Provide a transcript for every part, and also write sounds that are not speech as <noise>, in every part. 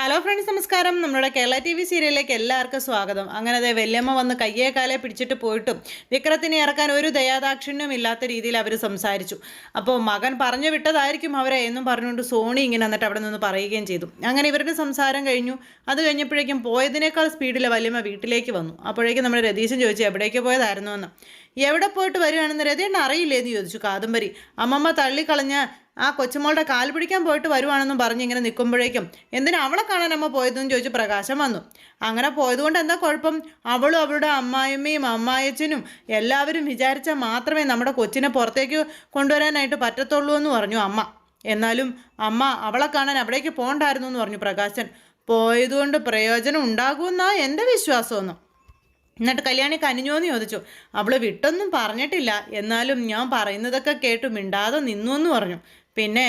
Hello friends നമസ്കാരം. നമ്മുടെ Kerala T V സീരിയലിലേക്ക് എല്ലാവർക്കും സ്വാഗതം. അങ്ങനെ അതെ വെല്ലമ്മ വന്ന് കയ്യേ കാലെ പിടിച്ചിട്ട് പോയിട്ടും വിക്രത്തിനെ ഇറക്കാൻ ഒരു ദയാദാക്ഷിണ്യം ഇല്ലാത്ത രീതിയിൽ അവർ സംസാരിച്ചു. അപ്പോൾ മകൻ പറഞ്ഞു വിട്ടതായിരിക്കും അവരെ എന്നും പറഞ്ഞുകൊണ്ട് സോണി ഇങ്ങനെ എന്നിട്ട് അവിടെ നിന്ന് പറയുകയും ചെയ്തു. അങ്ങനെ ഇവരുടെ സംസാരം കഴിഞ്ഞു. അത് കഴിഞ്ഞപ്പോഴേക്കും പോയതിനേക്കാൾ സ്പീഡിൽ വല്യമ്മ വീട്ടിലേക്ക് വന്നു. അപ്പോഴേക്കും നമ്മുടെ രതീശൻ ചോദിച്ചു എവിടേക്ക് പോയതായിരുന്നു എന്ന് എവിടെ പോയിട്ട് വരുവാണെന്ന്? രതീണ്ണ അറിയില്ലേന്ന് ചോദിച്ചു കാദംബരി. അമ്മമ്മ തള്ളിക്കളഞ്ഞ ആ കൊച്ചുമോളുടെ കാൽ പിടിക്കാൻ പോയിട്ട് വരുവാണെന്നും പറഞ്ഞ് ഇങ്ങനെ നിൽക്കുമ്പോഴേക്കും എന്തിനാ അവളെ കാണാൻ അമ്മ പോയതെന്ന് ചോദിച്ച് പ്രകാശം വന്നു. അങ്ങനെ പോയതുകൊണ്ട് എന്താ കുഴപ്പം? അവളും അവളുടെ അമ്മായിമ്മയും അമ്മായച്ചനും എല്ലാവരും വിചാരിച്ചാൽ മാത്രമേ നമ്മുടെ കൊച്ചിനെ പുറത്തേക്ക് കൊണ്ടുവരാനായിട്ട് പറ്റത്തുള്ളൂ എന്ന് പറഞ്ഞു അമ്മ. എന്നാലും അമ്മ അവളെ കാണാൻ അവിടേക്ക് പോകണ്ടായിരുന്നു എന്ന് പറഞ്ഞു പ്രകാശൻ. പോയതുകൊണ്ട് പ്രയോജനം ഉണ്ടാകുമെന്നാ എന്റെ വിശ്വാസമൊന്നും. എന്നിട്ട് കല്യാണി കനിഞ്ഞോന്ന് ചോദിച്ചു. അവൾ വിട്ടൊന്നും പറഞ്ഞിട്ടില്ല. എന്നാലും ഞാൻ പറയുന്നതൊക്കെ കേട്ടു മിണ്ടാതെ നിന്നു എന്ന് പറഞ്ഞു. പിന്നെ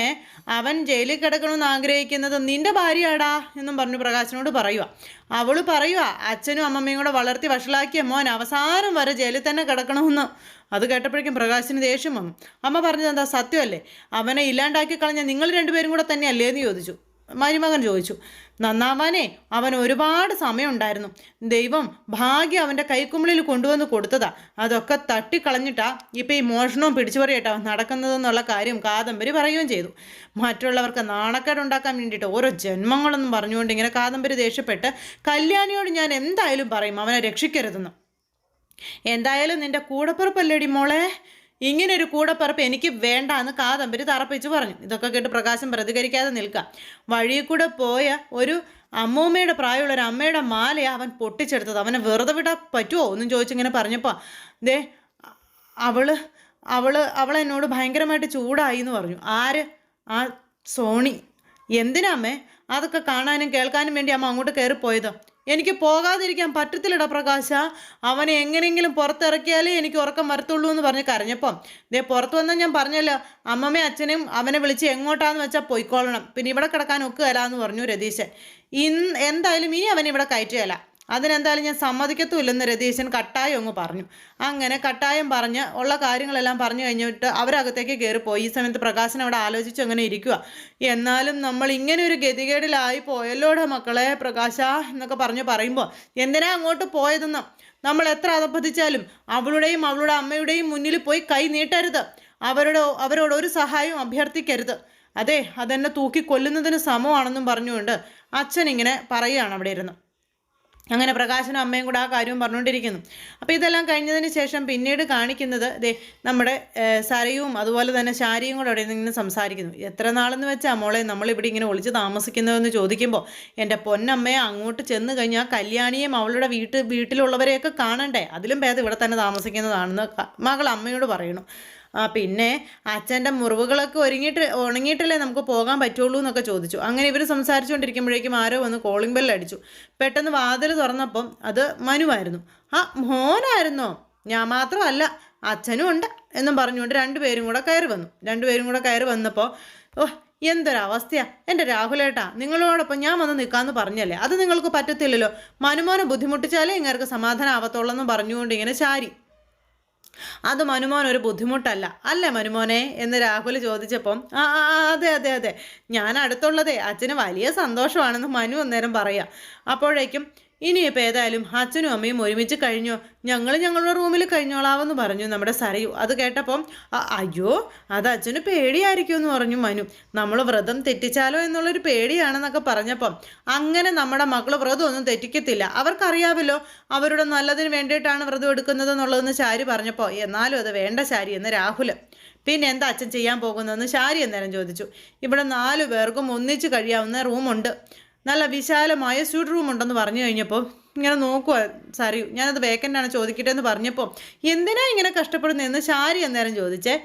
അവൻ ജയിലിൽ കിടക്കണമെന്ന് ആഗ്രഹിക്കുന്നത് നിന്റെ ഭാര്യയാടാ എന്നും പറഞ്ഞു പ്രകാശനോട് പറയുക അവൾ പറയുക അച്ഛനും അമ്മമ്മയും കൂടെ വളർത്തി വഷളാക്കിയ മോൻ അവസാനം വരെ ജയിലിൽ തന്നെ കിടക്കണമെന്ന്. അത് കേട്ടപ്പോഴേക്കും പ്രകാശിന് ദേഷ്യം വന്നു. അമ്മ പറഞ്ഞത് എന്താ സത്യമല്ലേ? അവനെ ഇല്ലാണ്ടാക്കി കളഞ്ഞ നിങ്ങൾ രണ്ടുപേരും കൂടെ തന്നെയല്ലേ എന്ന് ചോദിച്ചു. മരുമകൻ ചോദിച്ചു നന്നാവാനേ അവൻ ഒരുപാട് സമയമുണ്ടായിരുന്നു. ദൈവം ഭാഗ്യം അവന്റെ കൈക്കുമ്പിളിൽ കൊണ്ടുവന്ന് കൊടുത്തതാ. അതൊക്കെ തട്ടിക്കളഞ്ഞിട്ടാ ഇപ്പം ഈ മോഷണവും പിടിച്ചുപറിയായിട്ടാ നടക്കുന്നതെന്നുള്ള കാര്യം കാദംബരി പറയുകയും ചെയ്തു. മറ്റുള്ളവർക്ക് നാണക്കേടുണ്ടാക്കാൻ വേണ്ടിയിട്ട് ഓരോ ജന്മങ്ങളൊന്നും പറഞ്ഞുകൊണ്ട് ഇങ്ങനെ കാദംബരി ദേഷ്യപ്പെട്ട് കല്യാണിയോട് ഞാൻ എന്തായാലും പറയും അവനെ രക്ഷിക്കരുതെന്ന്. എന്തായാലും നിന്റെ കൂടപ്പിറപ്പല്ലേടി മോളെ? ഇങ്ങനെ ഒരു കൂടപ്പിറപ്പ് എനിക്ക് വേണ്ട എന്ന് കാതമ്പരി തറപ്പിച്ച് പറഞ്ഞു. ഇതൊക്കെ കേട്ട് പ്രകാശം പ്രതികരിക്കാതെ നിൽക്കാം വഴിയിൽ കൂടെ പോയ ഒരു അമ്മൂമ്മയുടെ പ്രായമുള്ള ഒരു അമ്മയുടെ മാലയാണ് അവൻ പൊട്ടിച്ചെടുത്തത്. അവനെ വെറുതെ വിടാൻ പറ്റുമോ ഒന്നും ചോദിച്ചിങ്ങനെ പറഞ്ഞപ്പോൾ ദേ അവൾ അവൾ അവൾ എന്നോട് ഭയങ്കരമായിട്ട് ചൂടായി എന്ന് പറഞ്ഞു. ആര്? ആ സോണി. എന്തിനാമ്മേ അതൊക്കെ കാണാനും കേൾക്കാനും വേണ്ടി അമ്മ അങ്ങോട്ട് കയറിപ്പോയത്? എനിക്ക് പോകാതിരിക്കാൻ പറ്റത്തില്ലടാ പ്രകാശ. അവനെ എങ്ങനെയെങ്കിലും പുറത്തിറക്കിയാലേ എനിക്ക് ഉറക്കം വരത്തുള്ളൂ എന്ന് പറഞ്ഞ് കരഞ്ഞപ്പം ദേ പുറത്ത് വന്നാൽ ഞാൻ പറഞ്ഞല്ലോ അമ്മമ്മയും അച്ഛനെയും അവനെ വിളിച്ച് എങ്ങോട്ടാന്ന് വെച്ചാൽ പോയിക്കോളണം പിന്നെ ഇവിടെ കിടക്കാൻ ഒക്കുകയല്ല എന്ന് പറഞ്ഞു രതീശൻ. ഇന്ന് എന്തായാലും ഇനി അവൻ ഇവിടെ കയറ്റുകയല്ല. അതിനെന്തായാലും ഞാൻ സമ്മതിക്കത്തുമില്ലെന്ന് രതീശൻ കട്ടായം അങ്ങ് പറഞ്ഞു. അങ്ങനെ കട്ടായം പറഞ്ഞ് ഉള്ള കാര്യങ്ങളെല്ലാം പറഞ്ഞു കഴിഞ്ഞിട്ട് അവരകത്തേക്ക് കയറിപ്പോയി. ഈ സമയത്ത് പ്രകാശൻ അവിടെ ആലോചിച്ച് അങ്ങനെ ഇരിക്കുക എന്നാലും നമ്മൾ ഇങ്ങനെ ഒരു ഗതികേടിലായി പോയല്ലോടെ മക്കളെ പ്രകാശ എന്നൊക്കെ പറഞ്ഞു പറയുമ്പോൾ എന്തിനാ അങ്ങോട്ട് പോയതെന്ന്? നമ്മൾ എത്ര അധപ്പതിച്ചാലും അവളുടെയും അവളുടെ അമ്മയുടെയും മുന്നിൽ പോയി കൈ നീട്ടരുത്. അവരുടെ അവരോട് ഒരു സഹായവും അഭ്യർത്ഥിക്കരുത്. അതെ അതെന്നെ തൂക്കി കൊല്ലുന്നതിന് സമമാണെന്നും പറഞ്ഞുകൊണ്ട് അച്ഛൻ ഇങ്ങനെ പറയുകയാണ് അവിടെ ഇരുന്ന്. അങ്ങനെ പ്രകാശനും അമ്മയും കൂടെ ആ കാര്യവും പറഞ്ഞുകൊണ്ടിരിക്കുന്നു. അപ്പോൾ ഇതെല്ലാം കഴിഞ്ഞതിന് ശേഷം പിന്നീട് കാണിക്കുന്നത് ദേ നമ്മുടെ സരയും അതുപോലെ തന്നെ ശാരിയും കൂടെ അവിടെ നിന്ന് സംസാരിക്കുന്നു. എത്ര നാളെന്ന് വെച്ചാൽ മോളെ നമ്മളിവിടെ ഇങ്ങനെ ഒളിച്ച് താമസിക്കുന്നതെന്ന് ചോദിക്കുമ്പോൾ എന്റെ പൊന്നമ്മയെ അങ്ങോട്ട് ചെന്ന് കഴിഞ്ഞാൽ കല്യാണിയും അവളുടെ വീട്ട് വീട്ടിലുള്ളവരെയൊക്കെ കാണണ്ടേ? അതിലും ഭേദം ഇവിടെ തന്നെ താമസിക്കുന്നതാണെന്ന് മകൾ അമ്മയോട് പറയണു. ആ പിന്നെ അച്ഛന്റെ മുറിവുകളൊക്കെ ഒരുങ്ങിയിട്ട് ഉണങ്ങിയിട്ടല്ലേ നമുക്ക് പോകാൻ പറ്റുള്ളൂ എന്നൊക്കെ ചോദിച്ചു. അങ്ങനെ ഇവർ സംസാരിച്ചുകൊണ്ടിരിക്കുമ്പോഴേക്കും ആരോ വന്ന് കോളിംഗ് ബെല്ലടിച്ചു പെട്ടെന്ന് വാതിൽ തുറന്നപ്പം അത് മനുവായിരുന്നു. ആ മോനായിരുന്നോ? ഞാൻ മാത്രമല്ല അച്ഛനും ഉണ്ട് എന്നും പറഞ്ഞുകൊണ്ട് രണ്ടുപേരും കൂടെ കയറി വന്നു. രണ്ടുപേരും കൂടെ കയറി വന്നപ്പോൾ ഓ എന്തൊരവസ്ഥയാ. എന്റെ രാഹുലേട്ടാ നിങ്ങളോടൊപ്പം ഞാൻ വന്ന് നിൽക്കാമെന്ന് പറഞ്ഞല്ലേ? അത് നിങ്ങൾക്ക് പറ്റത്തില്ലല്ലോ. മനുമോനെ ബുദ്ധിമുട്ടിച്ചാലേ ഇങ്ങർക്ക് സമാധാനം ആവത്തുള്ളൂ എന്ന് പറഞ്ഞുകൊണ്ട് ഇങ്ങനെ ചാരി. അത് മനുമോൻ ഒരു ബുദ്ധിമുട്ടല്ല. അല്ലേ മനുമോനെ? എന്ന് രാഹുൽ ചോദിച്ചപ്പം ആ അതെ അതെ അതെ. ഞാൻ അടുത്തുള്ളതേ. അച്ഛന് വലിയ സന്തോഷമാണെന്ന് മനു അന്നേരം പറയാം. അപ്പോഴേക്കും ഇനിയിപ്പോൾ ഏതായാലും അച്ഛനും അമ്മയും ഒരുമിച്ച് കഴിഞ്ഞോ? ഞങ്ങൾ ഞങ്ങളുടെ റൂമിൽ കഴിഞ്ഞോളാമെന്ന് പറഞ്ഞു നമ്മുടെ സരയു. അത് കേട്ടപ്പം അയ്യോ അത് അച്ഛന് പേടിയായിരിക്കും എന്ന് പറഞ്ഞു മനു. നമ്മൾ വ്രതം തെറ്റിച്ചാലോ എന്നുള്ളൊരു പേടിയാണെന്നൊക്കെ പറഞ്ഞപ്പം അങ്ങനെ നമ്മുടെ മകൾ വ്രതം ഒന്നും തെറ്റിക്കത്തില്ല. അവർക്കറിയാമല്ലോ അവരുടെ നല്ലതിന് വേണ്ടിയിട്ടാണ് വ്രതം എടുക്കുന്നത് എന്നുള്ളതെന്ന് ശാരി പറഞ്ഞപ്പോൾ എന്നാലും അത് വേണ്ട ശാരി എന്ന് രാഹുൽ പിന്നെ എന്താ അച്ഛൻ ചെയ്യാൻ പോകുന്നതെന്ന് ശാരി അന്നേരം ചോദിച്ചു. ഇവിടെ നാലു പേർക്കും ഒന്നിച്ച് കഴിയാവുന്ന റൂമുണ്ട്. നല്ല വിശാലമായ സ്യൂട്ട് റൂം ഉണ്ടെന്ന് പറഞ്ഞു കഴിഞ്ഞപ്പോൾ ഇങ്ങനെ നോക്കുക സാരി ഞാനത് വേക്കന്റ് ആണ് ചോദിക്കട്ടെ എന്ന് പറഞ്ഞപ്പോൾ എന്തിനാ ഇങ്ങനെ കഷ്ടപ്പെടുന്നതെന്ന് ശാരി അന്നേരം ചോദിച്ചേ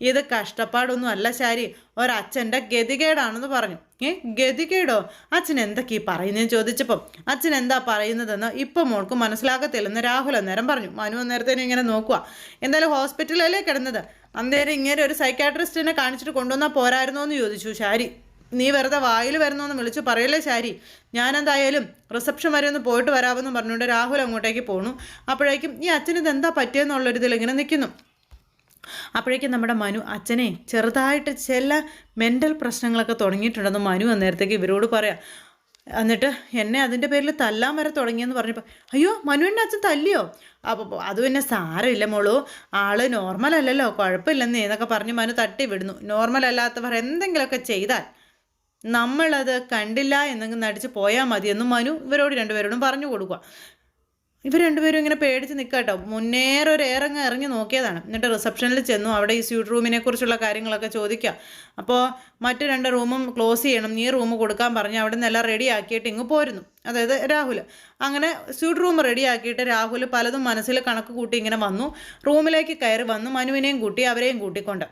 ഇത് കഷ്ടപ്പാടൊന്നും അല്ല ശാരി ഒരച്ഛന്റെ ഗതികേടാണെന്ന് പറഞ്ഞു. ഏ ഗതികേടോ? അച്ഛൻ എന്തൊക്കെയാ പറയുന്നതെന്ന് ചോദിച്ചപ്പം അച്ഛൻ എന്താ പറയുന്നതെന്ന് ഇപ്പം മോൾക്ക് മനസ്സിലാക്കത്തില്ലെന്ന് രാഹുൽ അന്നേരം പറഞ്ഞു. മനു അന്നേരത്തേനും ഇങ്ങനെ നോക്കുക എന്തായാലും ഹോസ്പിറ്റലല്ലേ കിടന്നത്? അന്നേരം ഇങ്ങനെ ഒരു സൈക്കാട്രിസ്റ്റിനെ കാണിച്ചിട്ട് കൊണ്ടുവന്നാൽ പോരായിരുന്നോ എന്ന് ചോദിച്ചു ശാരി. നീ വെറുതെ വായിൽ വരുന്നോന്ന് വിളിച്ചു പറയല്ലേ ശാരി. ഞാനെന്തായാലും റിസപ്ഷൻ വരെ ഒന്ന് പോയിട്ട് വരാമെന്ന് പറഞ്ഞുകൊണ്ട് രാഹുൽ അങ്ങോട്ടേക്ക് പോണു. അപ്പോഴേക്കും ഈ അച്ഛന് ഇതെന്താ പറ്റിയെന്നുള്ളൊരിതിൽ ഇങ്ങനെ നിൽക്കുന്നു അപ്പോഴേക്കും നമ്മുടെ മനു അച്ഛനെ ചെറുതായിട്ട് ചില മെന്റൽ പ്രശ്നങ്ങളൊക്കെ തുടങ്ങിയിട്ടുണ്ടെന്ന് മനു അന്നേരത്തേക്ക് ഇവരോട് പറയാം. എന്നിട്ട് എന്നെ അതിന്റെ പേരിൽ തല്ലാൻ വരെ തുടങ്ങിയെന്ന് പറഞ്ഞപ്പോൾ അയ്യോ മനുവിന്റെ അച്ഛൻ തല്ലിയോ? അപ്പോൾ അത് പിന്നെ സാരമില്ല മോളു. ആൾ നോർമൽ അല്ലല്ലോ കുഴപ്പമില്ലെന്നേ എന്നൊക്കെ പറഞ്ഞ് മനു തട്ടി വിടുന്നു. നോർമൽ അല്ലാത്തവർ എന്തെങ്കിലുമൊക്കെ ചെയ്താൽ നമ്മളത് കണ്ടില്ല എന്നെങ്കിൽ നടിച്ച് പോയാൽ മതിയെന്നും മനു ഇവരോട് രണ്ടുപേരോടും പറഞ്ഞു കൊടുക്കുക. ഇവർ രണ്ടുപേരും ഇങ്ങനെ പേടിച്ച് നിൽക്കാട്ടോ മുന്നേറെ ഒരു ഏറങ്ങ് ഇറങ്ങി നോക്കിയതാണ്. എന്നിട്ട് റിസപ്ഷനിൽ ചെന്നു. അവിടെ ഈ സ്യൂട്ട് റൂമിനെ കുറിച്ചുള്ള കാര്യങ്ങളൊക്കെ ചോദിക്കുക അപ്പോൾ മറ്റു രണ്ട് റൂമും ക്ലോസ് ചെയ്യണം. നീ റൂം കൊടുക്കാൻ പറഞ്ഞ് അവിടെ നിന്നെല്ലാം റെഡി ആക്കിയിട്ട് ഇങ്ങ് പോരുന്നു. അതായത് രാഹുൽ അങ്ങനെ സ്യൂട്ട് റൂം റെഡി ആക്കിയിട്ട് രാഹുൽ പലതും മനസ്സിൽ കണക്ക് കൂട്ടി ഇങ്ങനെ വന്നു. റൂമിലേക്ക് കയറി വന്നു. മനുവിനെയും കൂട്ടി അവരെയും കൂട്ടിക്കൊണ്ട്.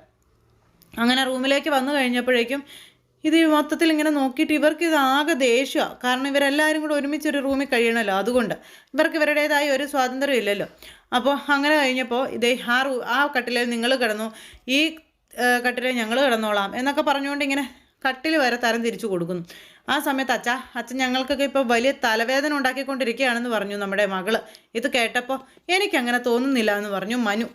അങ്ങനെ റൂമിലേക്ക് വന്നു കഴിഞ്ഞപ്പോഴേക്കും ഇത് മൊത്തത്തിൽ ഇങ്ങനെ നോക്കിയിട്ട് ഇവർക്ക് ഇത് ആകെ ദേഷ്യമാണ് കാരണം ഇവരെല്ലാവരും കൂടെ ഒരുമിച്ച് ഒരു റൂമിൽ കഴിയണമല്ലോ. അതുകൊണ്ട് ഇവർക്ക് ഇവരുടേതായ ഒരു സ്വാതന്ത്ര്യം ഇല്ലല്ലോ. അപ്പോൾ അങ്ങനെ കഴിഞ്ഞപ്പോൾ ഇതേ ആ റൂ ആ കട്ടിലിൽ നിങ്ങൾ കിടന്നു. ഈ കട്ടിലിൽ ഞങ്ങൾ കിടന്നോളാം എന്നൊക്കെ പറഞ്ഞുകൊണ്ട് ഇങ്ങനെ കട്ടിൽ വരെ തരം തിരിച്ചു കൊടുക്കുന്നു. ആ സമയത്ത് അച്ഛ അച്ഛൻ ഞങ്ങൾക്കൊക്കെ ഇപ്പോൾ വലിയ തലവേദന ഉണ്ടാക്കിക്കൊണ്ടിരിക്കുകയാണെന്ന് പറഞ്ഞു നമ്മുടെ മകൾ. ഇത് കേട്ടപ്പോൾ എനിക്കങ്ങനെ തോന്നുന്നില്ല എന്ന് പറഞ്ഞു മനു.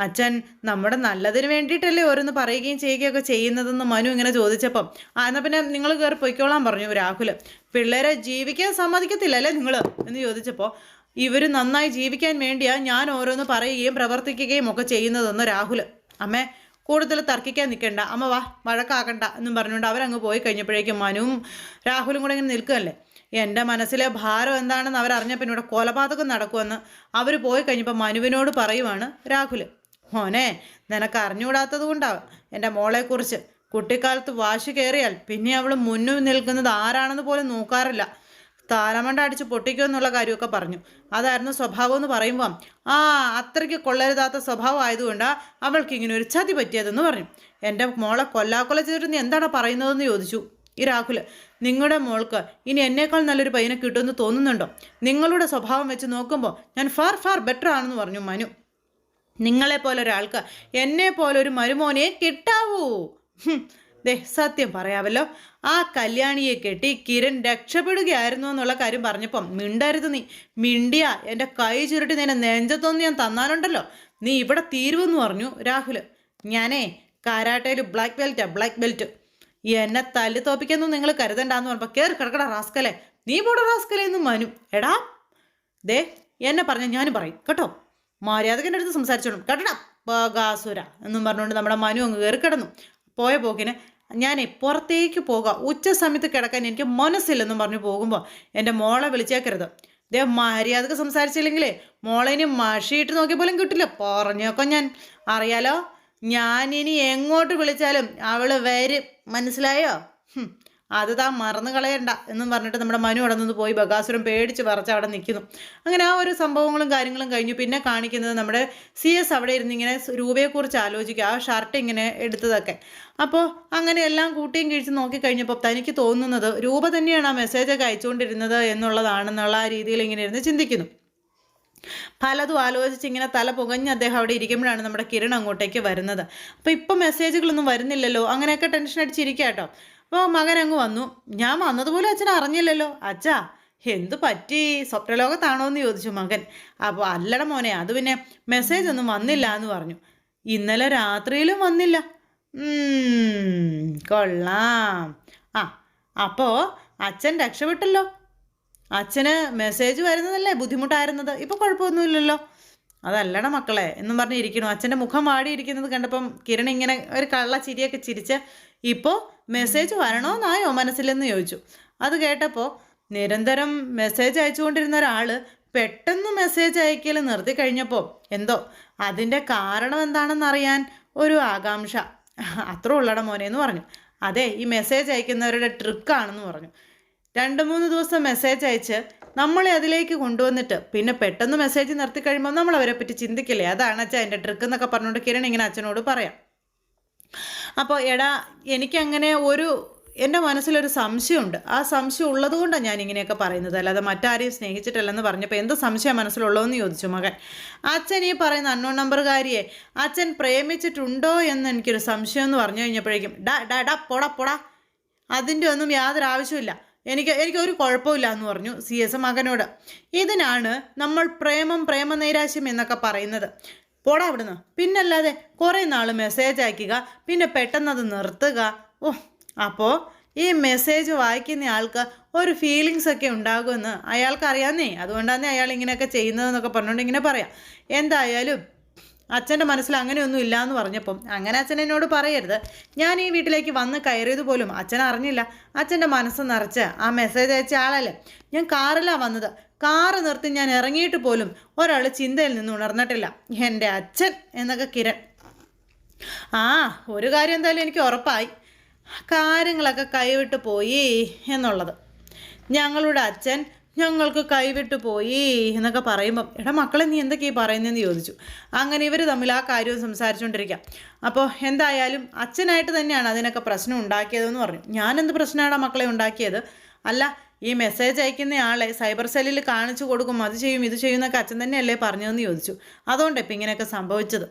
അച്ഛൻ നമ്മുടെ നല്ലതിന് വേണ്ടിയിട്ടല്ലേ ഓരോന്ന് പറയുകയും ചെയ്യുകയൊക്കെ ചെയ്യുന്നതെന്ന് മനു ഇങ്ങനെ ചോദിച്ചപ്പം ആ എന്നാൽ പിന്നെ നിങ്ങൾ കയറി പൊയ്ക്കോളാൻ പറഞ്ഞു രാഹുൽ പിള്ളേരെ ജീവിക്കാൻ സമ്മതിക്കത്തില്ല അല്ലേ നിങ്ങൾ എന്ന് ചോദിച്ചപ്പോൾ ഇവർ നന്നായി ജീവിക്കാൻ വേണ്ടിയാണ് ഞാൻ ഓരോന്ന് പറയുകയും പ്രവർത്തിക്കുകയും ഒക്കെ ചെയ്യുന്നതെന്ന് രാഹുൽ അമ്മേ കൂടുതൽ തർക്കിക്കാൻ നിൽക്കണ്ട അമ്മ വാ വഴക്കാക്കണ്ട എന്നും പറഞ്ഞുകൊണ്ട് അവരങ്ങ് പോയി കഴിഞ്ഞപ്പോഴേക്കും മനുവും രാഹുലും കൂടെ ഇങ്ങനെ നിൽക്കുകയല്ലേ? എന്റെ മനസ്സിലെ ഭാരം എന്താണെന്ന് അവരറിഞ്ഞ പിന്നെ ഇവിടെ കൊലപാതകം നടക്കുമെന്ന് അവർ പോയി കഴിഞ്ഞപ്പോൾ മനുവിനോട് പറയുവാണ് രാഹുൽ മോനെ നിനക്ക് അറിഞ്ഞുകൂടാത്തത് കൊണ്ടാവും. എന്റെ മോളെക്കുറിച്ച് കുട്ടിക്കാലത്ത് വാശി കയറിയാൽ പിന്നെ അവൾ മുന്നിൽ നിൽക്കുന്നത് ആരാണെന്ന് പോലും നോക്കാറില്ല. താലമണ്ട അടിച്ച് പൊട്ടിക്കോ എന്നുള്ള കാര്യമൊക്കെ പറഞ്ഞു. അതായിരുന്നു സ്വഭാവം എന്ന് പറയുമ്പം ആ അത്രയ്ക്ക് കൊള്ളരുതാത്ത സ്വഭാവം ആയതുകൊണ്ടാണ് അവൾക്ക് ഇങ്ങനെ ഒരു ചതി പറ്റിയതെന്ന് പറഞ്ഞു. എന്റെ മോളെ കൊല്ലാക്കൊല ചെയ്തിട്ട് നീ എന്താണ് പറയുന്നതെന്ന് ചോദിച്ചു. ഈ രാഹുൽ നിങ്ങളുടെ മോൾക്ക് ഇനി എന്നേക്കാൾ നല്ലൊരു പയ്യനെ കിട്ടുമെന്ന് തോന്നുന്നുണ്ടോ? നിങ്ങളുടെ സ്വഭാവം വെച്ച് നോക്കുമ്പോൾ ഞാൻ ഫാർ ഫാർ ബെറ്റർ ആണെന്ന് പറഞ്ഞു മനു. നിങ്ങളെപ്പോലെ ഒരാൾക്ക് എന്നെ പോലെ ഒരു മരുമോനെ കിട്ടാവൂ. ദേ സത്യം പറയാവല്ലോ. ആ കല്യാണിയെ കെട്ടി കിരൺ രക്ഷപ്പെടുകയായിരുന്നു എന്നുള്ള കാര്യം പറഞ്ഞപ്പം മിണ്ടരുത് നീ. മിണ്ടിയ. എന്റെ കൈ ചുരുട്ടി നിന്നെ നെഞ്ചത്തൊന്ന് ഞാൻ തന്നാലുണ്ടല്ലോ. നീ ഇവിടെ തീരുവെന്ന് പറഞ്ഞു രാഹുൽ. ഞാനേ കാരാട്ടയിൽ ബ്ലാക്ക് ബെൽറ്റാ ബ്ലാക്ക് ബെൽറ്റ്. എന്നെ തല്ലി തോപ്പിക്കൊന്നും നിങ്ങൾ കരുതണ്ടെന്ന് പറഞ്ഞപ്പോൾ കയറി കിടക്കട റാസ്കലെ. നീ പോടെ റാസ്കലെ എന്ന് മനു. എടാ. ദേ എന്നെ പറഞ്ഞ ഞാനും പറയും. കേട്ടോ. മര്യാദകന്റെ അടുത്ത് സംസാരിച്ചോളും. കേട്ടടാ ബകാസുര എന്നും പറഞ്ഞുകൊണ്ട് നമ്മുടെ മനു അങ്ങ് കയറി കിടന്നു. പോയ പോക്കിന് ഞാൻ പുറത്തേക്ക് പോകാം. ഉച്ച സമയത്ത് കിടക്കാൻ എനിക്ക് മനസ്സില്ലെന്നും പറഞ്ഞു പോകുമ്പോൾ എന്റെ മോളെ വിളിച്ചേക്കരുത്. ദേ മര്യാദയ്ക്ക് സംസാരിച്ചില്ലെങ്കിലേ മോളെ ഇനി മഷിയിട്ട് നോക്കിയ പോലും കിട്ടില്ല. പറഞ്ഞേക്കോ ഞാൻ. അറിയാലോ? ഞാനിനി എങ്ങോട്ട് വിളിച്ചാലും അവൾ വരും. മനസ്സിലായോ? അത് താ മറന്നു കളയണ്ട എന്നും പറഞ്ഞിട്ട് നമ്മുടെ മനു അവിടെ നിന്ന് പോയി ബഗാസുരം പേടിച്ച് പറച്ച് അവിടെ നിൽക്കുന്നു അങ്ങനെ ആ ഒരു സംഭവങ്ങളും കാര്യങ്ങളും കഴിഞ്ഞു. പിന്നെ കാണിക്കുന്നത് നമ്മുടെ സി എസ് അവിടെ ഇരുന്ന് ഇങ്ങനെ രൂപയെക്കുറിച്ച് ആലോചിക്കുക ആ ഷർട്ട് ഇങ്ങനെ എടുത്തതൊക്കെ. അപ്പോൾ അങ്ങനെ എല്ലാം കൂട്ടിയും കഴിച്ച് നോക്കിക്കഴിഞ്ഞപ്പോൾ തനിക്ക് തോന്നുന്നത് രൂപ തന്നെയാണ് ആ മെസ്സേജൊക്കെ അയച്ചുകൊണ്ടിരുന്നത് എന്നുള്ളതാണെന്നുള്ള ആ രീതിയിൽ ഇങ്ങനെ ഇരുന്ന് ചിന്തിക്കുന്നു. പലതും ആലോചിച്ച് ഇങ്ങനെ തല പുകഞ്ഞ് അദ്ദേഹം അവിടെ ഇരിക്കുമ്പോഴാണ് നമ്മുടെ കിരൺ അങ്ങോട്ടേക്ക് വരുന്നത്. അപ്പോൾ ഇപ്പം മെസ്സേജുകളൊന്നും വരുന്നില്ലല്ലോ. അങ്ങനെയൊക്കെ ടെൻഷൻ അടിച്ചിരിക്കുക കേട്ടോ. അപ്പോൾ മകൻ അങ്ങ് വന്നു. ഞാൻ വന്നതുപോലെ അച്ഛൻ അറിഞ്ഞില്ലല്ലോ. അച്ഛാ എന്തു പറ്റി? സ്വപ്നലോകത്താണോ എന്ന് ചോദിച്ചു മകൻ. അപ്പോൾ അല്ലട മോനെ അത് പിന്നെ മെസ്സേജ് ഒന്നും വന്നില്ല എന്ന് പറഞ്ഞു. ഇന്നലെ രാത്രിയിലും വന്നില്ല. കൊള്ളാം. ആ അപ്പോൾ അച്ഛൻ രക്ഷപ്പെട്ടല്ലോ? അച്ഛന് മെസ്സേജ് വരുന്നതല്ലേ ബുദ്ധിമുട്ടായിരുന്നത്? ഇപ്പോൾ കുഴപ്പമൊന്നുമില്ലല്ലോ? അതല്ലട മക്കളെ എന്നും പറഞ്ഞിരിക്കണു അച്ഛന്റെ മുഖം വാടിയിരിക്കുന്നത് കണ്ടപ്പം കിരൺ ഇങ്ങനെ ഒരു കള്ള ചിരിയൊക്കെ ചിരിച്ച് ഇപ്പോൾ മെസ്സേജ് വരണമെന്നായോ മനസ്സിലെന്ന് ചോദിച്ചു. അത് കേട്ടപ്പോൾ നിരന്തരം മെസ്സേജ് അയച്ചുകൊണ്ടിരുന്ന ഒരാൾ പെട്ടെന്ന് മെസ്സേജ് അയക്കൽ നിർത്തി കഴിഞ്ഞപ്പോൾ എന്തോ അതിന്റെ കാരണം എന്താണെന്നറിയാൻ ഒരു ആകാംക്ഷ. അത്ര ഉള്ളട മോനെ എന്ന് പറഞ്ഞു. അതെ ഈ മെസ്സേജ് അയക്കുന്നവരുടെ ട്രിക്കാണെന്ന് പറഞ്ഞു. രണ്ട് മൂന്ന് ദിവസം മെസ്സേജ് അയച്ച് നമ്മളെ അതിലേക്ക് കൊണ്ടുവന്നിട്ട് പിന്നെ പെട്ടെന്ന് മെസ്സേജ് നിർത്തി കഴിയുമ്പോൾ നമ്മൾ അവരെ പറ്റി ചിന്തിക്കില്ലേ? അതാണ് അച്ഛൻ എന്റെ ട്രിക്ക് എന്നൊക്കെ പറഞ്ഞുകൊണ്ട് കിരൺ ഇങ്ങനെ അച്ഛനോട് പറയാം. അപ്പോൾ എടാ എനിക്കങ്ങനെ ഒരു എന്റെ മനസ്സിലൊരു സംശയമുണ്ട്. ആ സംശയം ഉള്ളതുകൊണ്ടാണ് ഞാൻ ഇങ്ങനെയൊക്കെ പറയുന്നത്. അല്ലാതെ മറ്റാരെയും സ്നേഹിച്ചിട്ടല്ലെന്ന് പറഞ്ഞപ്പോൾ എന്ത് സംശയം മനസ്സിലുള്ളതെന്ന് ചോദിച്ചു മകൻ. അച്ഛൻ ഈ പറയുന്ന അണ്ണോൺ നമ്പറുകാരിയെ അച്ഛൻ പ്രേമിച്ചിട്ടുണ്ടോ എന്ന് എനിക്കൊരു സംശയം എന്ന് പറഞ്ഞു കഴിഞ്ഞപ്പോഴേക്കും ഡാ ഡാ ഡാ പൊടാ പൊടാ. അതിന്റെ ഒന്നും യാതൊരു ആവശ്യമില്ല എനിക്ക് എനിക്കൊരു കുഴപ്പമില്ല എന്ന് പറഞ്ഞു സി എസ് മകനോട്. ഇതിനാണ് നമ്മൾ പ്രേമം പ്രേമനൈരാശ്യം എന്നൊക്കെ പറയുന്നത്. പോടാ അവിടുന്ന്. പിന്നല്ലാതെ കുറേ നാൾ മെസ്സേജ് അയക്കുക പിന്നെ പെട്ടെന്ന് അത് നിർത്തുക. ഓ അപ്പോൾ ഈ മെസ്സേജ് വായിക്കുന്ന ആൾക്ക് ഒരു ഫീലിങ്സ് ഒക്കെ ഉണ്ടാകുമെന്ന് അയാൾക്ക് അറിയാന്നേ. അതുകൊണ്ടാണ് അയാൾ ഇങ്ങനെയൊക്കെ ചെയ്യുന്നതെന്നൊക്കെ പറഞ്ഞുകൊണ്ട് ഇങ്ങനെ പറയാം. എന്തായാലും അച്ഛന്റെ മനസ്സിൽ അങ്ങനെയൊന്നും ഇല്ല എന്ന് പറഞ്ഞപ്പം അങ്ങനെ അച്ഛൻ എന്നോട് പറയരുത്. ഞാൻ ഈ വീട്ടിലേക്ക് വന്ന് കയറിയത് പോലും അച്ഛൻ അറിഞ്ഞില്ല. അച്ഛന്റെ മനസ്സ് നിറച്ച് ആ മെസ്സേജ് അയച്ച ആളല്ലേ. ഞാൻ കാറിലാണ് വന്നത്. കാറ് നിർത്തി ഞാൻ ഇറങ്ങിയിട്ട് പോലും ഒരാൾ ചിന്തയിൽ നിന്ന് ഉണർന്നിട്ടില്ല. എന്റെ അച്ഛൻ എന്നൊക്കെ കിരൺ. ആ ഒരു കാര്യം എന്തായാലും എനിക്ക് ഉറപ്പായി. കാര്യങ്ങളൊക്കെ കൈവിട്ട് പോയി എന്നുള്ളത്. ഞങ്ങളുടെ അച്ഛൻ ഞങ്ങൾക്ക് കൈവിട്ട് പോയി എന്നൊക്കെ പറയുമ്പം എടാ മക്കളെ നീ എന്തൊക്കെയാ പറയുന്നതെന്ന് ചോദിച്ചു. അങ്ങനെ ഇവർ തമ്മിൽ ആ കാര്യവും സംസാരിച്ചുകൊണ്ടിരിക്കാം അപ്പോൾ എന്തായാലും അച്ഛനായിട്ട് തന്നെയാണ് അതിനൊക്കെ പ്രശ്നം ഉണ്ടാക്കിയതെന്ന് പറഞ്ഞു. ഞാനെന്ത് പ്രശ്നമാണ് മക്കളെ ഉണ്ടാക്കിയത്? അല്ല ഈ മെസ്സേജ് അയക്കുന്ന ആളെ സൈബർ സെല്ലിൽ കാണിച്ചു കൊടുക്കും അത് ചെയ്യും ഇത് ചെയ്യും എന്നൊക്കെ അച്ഛൻ തന്നെയല്ലേ പറഞ്ഞതെന്ന് ചോദിച്ചു. അതുകൊണ്ട് ഇപ്പം ഇങ്ങനെയൊക്കെ സംഭവിച്ചത്.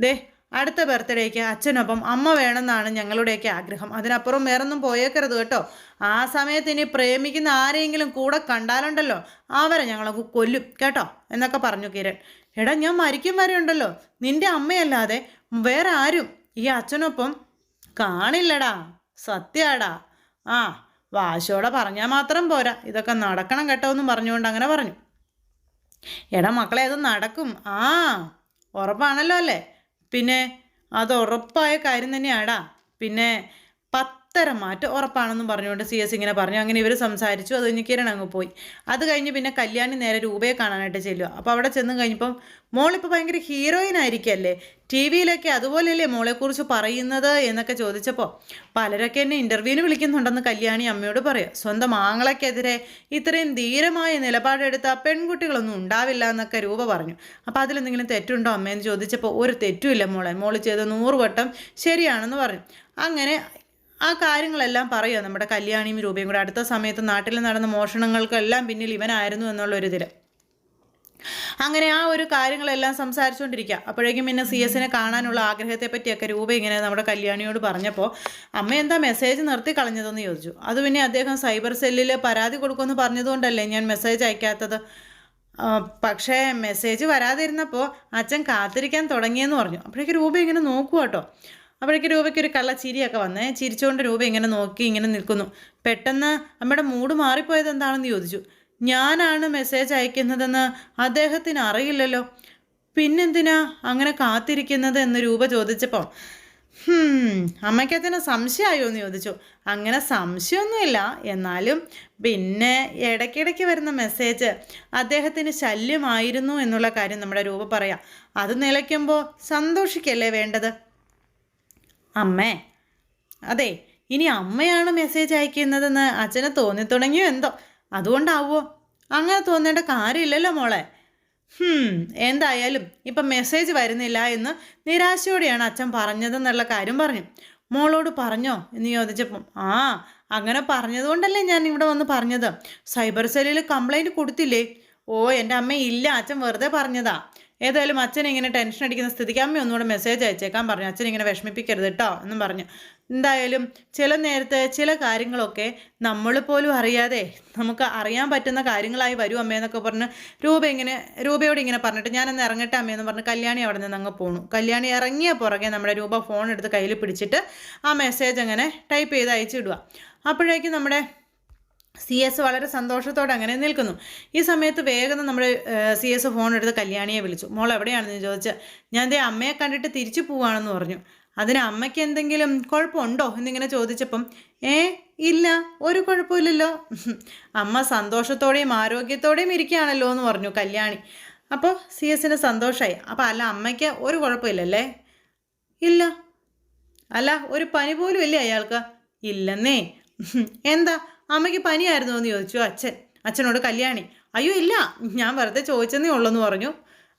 ദേ അടുത്ത ബർത്ത്ഡേക്ക് അച്ഛനൊപ്പം അമ്മ വേണമെന്നാണ് ഞങ്ങളുടെയൊക്കെ ആഗ്രഹം. അതിനപ്പുറം വേറൊന്നും പോയേക്കരുത് കേട്ടോ. ആ സമയത്ത് ഇനി പ്രേമിക്കുന്ന ആരെങ്കിലും കൂടെ കണ്ടാലുണ്ടല്ലോ അവരെ ഞങ്ങളൊക്കെ കൊല്ലും കേട്ടോ? എന്നൊക്കെ പറഞ്ഞു കിരൺ. എടാ ഞാൻ മരിക്കും വരെ ഉണ്ടല്ലോ. നിന്റെ അമ്മയല്ലാതെ വേറെ ആരും ഈ അച്ഛനൊപ്പം കാണില്ലടാ. സത്യാടാ. ആ വാശോടെ പറഞ്ഞാൽ മാത്രം പോരാ. ഇതൊക്കെ നടക്കണം കേട്ടോ എന്നും പറഞ്ഞുകൊണ്ട് അങ്ങനെ പറഞ്ഞു. എടാ മക്കളെ അത് നടക്കും. ആ ഉറപ്പാണല്ലോ അല്ലേ? പിന്നെ അത് ഉറപ്പായ കാര്യം തന്നെയാടാ. പിന്നെ പത്തര മാറ്റം ഉറപ്പാണെന്നും പറഞ്ഞുകൊണ്ട് സി എസ് ഇങ്ങനെ പറഞ്ഞു. അങ്ങനെ ഇവർ സംസാരിച്ചു. അത് കഴിഞ്ഞ് കിരൺ അങ്ങ് പോയി. അത് കഴിഞ്ഞ് പിന്നെ കല്യാണി നേരെ രൂപയെ കാണാനായിട്ട് ചെല്ലുക അപ്പോൾ അവിടെ ചെന്ന് കഴിഞ്ഞപ്പം മോളിപ്പോൾ ഭയങ്കര ഹീറോയിൻ ആയിരിക്കല്ലേ? ടി വിയിലൊക്കെ അതുപോലെയല്ലേ മോളെക്കുറിച്ച് പറയുന്നത് എന്നൊക്കെ ചോദിച്ചപ്പോൾ പലരൊക്കെ എന്നെ ഇന്റർവ്യൂവിന് വിളിക്കുന്നുണ്ടെന്ന് കല്യാണി അമ്മയോട് പറയാം. സ്വന്തം ആങ്ങളയ്ക്കെതിരെ ഇത്രയും ധീരമായ നിലപാടെടുത്ത പെൺകുട്ടികളൊന്നും ഉണ്ടാവില്ല എന്നൊക്കെ രൂപ പറഞ്ഞു. അപ്പോൾ അതിലെന്തെങ്കിലും തെറ്റുണ്ടോ അമ്മയെന്ന് ചോദിച്ചപ്പോൾ ഒരു തെറ്റുമില്ല മോളെ. മോൾ ചെയ്ത് നൂറ് വട്ടം ശരിയാണെന്ന് പറഞ്ഞു. അങ്ങനെ ആ കാര്യങ്ങളെല്ലാം പറയുക നമ്മുടെ കല്യാണിയും രൂപയും കൂടെ അടുത്ത സമയത്ത് നാട്ടിൽ നടന്ന മോഷണങ്ങൾക്കെല്ലാം പിന്നിൽ ഇവനായിരുന്നു എന്നുള്ളൊരിതിൽ. അങ്ങനെ ആ ഒരു കാര്യങ്ങളെല്ലാം സംസാരിച്ചുകൊണ്ടിരിക്കുക അപ്പോഴേക്കും പിന്നെ സി എസിനെ കാണാനുള്ള ആഗ്രഹത്തെ പറ്റിയൊക്കെ രൂപ ഇങ്ങനെ നമ്മുടെ കല്യാണിയോട് പറഞ്ഞപ്പോൾ അമ്മ എന്താ മെസ്സേജ് നിർത്തി കളഞ്ഞതെന്ന് ചോദിച്ചു. അത് പിന്നെ അദ്ദേഹം സൈബർ സെല്ലിൽ പരാതി കൊടുക്കുമെന്ന് പറഞ്ഞതുകൊണ്ടല്ലേ ഞാൻ മെസ്സേജ് അയക്കാത്തത്? പക്ഷേ മെസ്സേജ് വരാതിരുന്നപ്പോൾ അച്ഛൻ കാത്തിരിക്കാൻ തുടങ്ങിയെന്ന് പറഞ്ഞു. അപ്പോഴേക്കും രൂപ ഇങ്ങനെ നോക്കുക കേട്ടോ അപ്പോഴേക്ക് രൂപയ്ക്ക് ഒരു കള്ള ചിരിയൊക്കെ വന്നേ. ചിരിച്ചുകൊണ്ട് രൂപ ഇങ്ങനെ നോക്കി ഇങ്ങനെ നിൽക്കുന്നു. പെട്ടെന്ന് അമ്മയുടെ മൂഡ് മാറിപ്പോയത് എന്താണെന്ന് ചോദിച്ചു. ഞാനാണ് മെസ്സേജ് അയക്കുന്നതെന്ന് അദ്ദേഹത്തിന് അറിയില്ലല്ലോ. പിന്നെന്തിനാ അങ്ങനെ കാത്തിരിക്കുന്നത് എന്ന് രൂപ ചോദിച്ചപ്പോൾ അമ്മയ്ക്കത്തിന് സംശയമായോ? എന്ന് ചോദിച്ചു. അങ്ങനെ സംശയമൊന്നുമില്ല. എന്നാലും പിന്നെ ഇടയ്ക്കിടയ്ക്ക് വരുന്ന മെസ്സേജ് അദ്ദേഹത്തിന് ശല്യമായിരുന്നു എന്നുള്ള കാര്യം നമ്മുടെ രൂപ പറയാം. അത് നിലയ്ക്കുമ്പോൾ സന്തോഷിക്കല്ലേ വേണ്ടത്? അമ്മേ. അതെ ഇനി അമ്മയാണ് മെസ്സേജ് അയക്കുന്നതെന്ന് അച്ഛന് തോന്നി തുടങ്ങിയോ എന്തോ? അതുകൊണ്ടാവോ? അങ്ങനെ തോന്നേണ്ട കാര്യമില്ലല്ലോ മോളെ. എന്തായാലും ഇപ്പം മെസ്സേജ് വരുന്നില്ല എന്ന് നിരാശയോടെയാണ് അച്ഛൻ പറഞ്ഞതെന്നുള്ള കാര്യം പറഞ്ഞു. മോളോട് പറഞ്ഞോ എന്ന് ചോദിച്ചപ്പം ആ അങ്ങനെ പറഞ്ഞതുകൊണ്ടല്ലേ ഞാൻ ഇവിടെ വന്ന് പറഞ്ഞത്? സൈബർ സെല്ലിൽ കംപ്ലൈന്റ് കൊടുത്തില്ലേ? ഓ എന്റെ അമ്മ ഇല്ല അച്ഛൻ വെറുതെ പറഞ്ഞതാ. ഏതായാലും അച്ഛൻ ഇങ്ങനെ ടെൻഷൻ അടിക്കുന്ന സ്ഥിതിക്ക് അമ്മ ഒന്നുകൂടെ മെസ്സേജ് അയച്ചേക്കാൻ പറഞ്ഞു അച്ഛൻ ഇങ്ങനെ വിഷമിപ്പിക്കരുത് കേട്ടോ എന്നും പറഞ്ഞു. എന്തായാലും ചില നേരത്തെ ചില കാര്യങ്ങളൊക്കെ നമ്മൾ പോലും അറിയാതെ നമുക്ക് അറിയാൻ പറ്റുന്ന കാര്യങ്ങളായി വരും അമ്മയെന്നൊക്കെ പറഞ്ഞ് രൂപ ഇങ്ങനെ രൂപയോട് ഇങ്ങനെ പറഞ്ഞിട്ട് ഞാനൊന്ന് ഇറങ്ങട്ടെ അമ്മയെന്ന് പറഞ്ഞ് കല്യാണി അവിടെ നിന്ന് അങ്ങ് പോണു. കല്യാണി ഇറങ്ങിയ പുറകെ നമ്മുടെ രൂപ ഫോൺ എടുത്ത് കയ്യിൽ പിടിച്ചിട്ട് ആ മെസ്സേജ് അങ്ങനെ ടൈപ്പ് ചെയ്ത് അയച്ചിടുക അപ്പോഴേക്കും നമ്മുടെ സി എസ് വളരെ സന്തോഷത്തോടെ അങ്ങനെ നിൽക്കുന്നു. ഈ സമയത്ത് വേഗം നമ്മൾ സി എസ് ഫോൺ എടുത്ത് കല്യാണിയെ വിളിച്ചു. മോൾ എവിടെയാണെന്ന് ചോദിച്ച്? ഞാൻ ദേ അമ്മയെ കണ്ടിട്ട് തിരിച്ചു പോവാണെന്ന് പറഞ്ഞു. അതിന് അമ്മയ്ക്ക് എന്തെങ്കിലും കുഴപ്പമുണ്ടോ? എന്നിങ്ങനെ ചോദിച്ചപ്പം ഏ ഇല്ല ഒരു കുഴപ്പമില്ലല്ലോ. <laughs> അമ്മ സന്തോഷത്തോടെയും ആരോഗ്യത്തോടെയും ഇരിക്കുകയാണല്ലോ എന്ന് പറഞ്ഞു കല്യാണി. അപ്പോൾ സി എസിന് സന്തോഷമായി അപ്പോൾ അല്ല അമ്മയ്ക്ക് ഒരു കുഴപ്പമില്ലല്ലേ? ഇല്ല. അല്ല ഒരു പനി പോലും ഇല്ലേ അയാൾക്ക്? ഇല്ലെന്നേ. <laughs> എന്താ? അമ്മയ്ക്ക് പനിയായിരുന്നു എന്ന് ചോദിച്ചു. അച്ഛൻ അച്ഛനോട് കല്യാണി. അയ്യോ ഇല്ല ഞാൻ വെറുതെ ചോദിച്ചെന്നേ ഉള്ളൂ പറഞ്ഞു.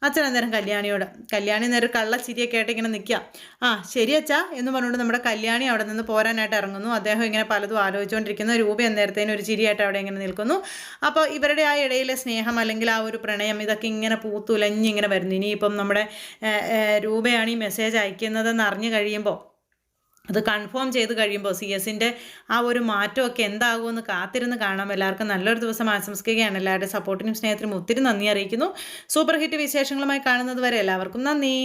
അച്ഛൻ അന്നേരം കല്യാണിയോട് കല്യാണി നേരം കള്ള ചിരിയൊക്കെ ആയിട്ട് ഇങ്ങനെ നിൽക്കുക ആ ശരി അച്ഛാ എന്ന് പറഞ്ഞുകൊണ്ട് നമ്മുടെ കല്യാണി അവിടെ നിന്ന് പോരാനായിട്ട് ഇറങ്ങുന്നു. അദ്ദേഹം ഇങ്ങനെ പലതും ആലോചിച്ചുകൊണ്ടിരിക്കുന്ന. രൂപ എന്നേരത്തേനും ഒരു ചിരിയായിട്ട് അവിടെ ഇങ്ങനെ നിൽക്കുന്നു. അപ്പോൾ ഇവരുടെ ആ ഇടയിലെ സ്നേഹം അല്ലെങ്കിൽ ആ ഒരു പ്രണയം ഇതൊക്കെ ഇങ്ങനെ പൂത്തുലഞ്ഞിങ്ങനെ വരുന്നു. ഇനിയിപ്പം നമ്മുടെ രൂപയാണ് ഈ മെസ്സേജ് അയക്കുന്നതെന്ന് അറിഞ്ഞു കഴിയുമ്പോൾ അത് കൺഫേം ചെയ്ത് കഴിയുമ്പോൾ സി എസിന്റെ ആ ഒരു മാറ്റമൊക്കെ എന്താകുമെന്ന് കാത്തിരുന്ന് കാണാം. എല്ലാവർക്കും നല്ലൊരു ദിവസം ആശംസിക്കുകയാണ്. എല്ലാവരുടെ സപ്പോർട്ടിനും സ്നേഹത്തിനും ഒത്തിരി നന്ദി അറിയിക്കുന്നു. സൂപ്പർ ഹിറ്റ് വിശേഷങ്ങളുമായി കാണുന്നത് വരെ എല്ലാവർക്കും നന്ദി.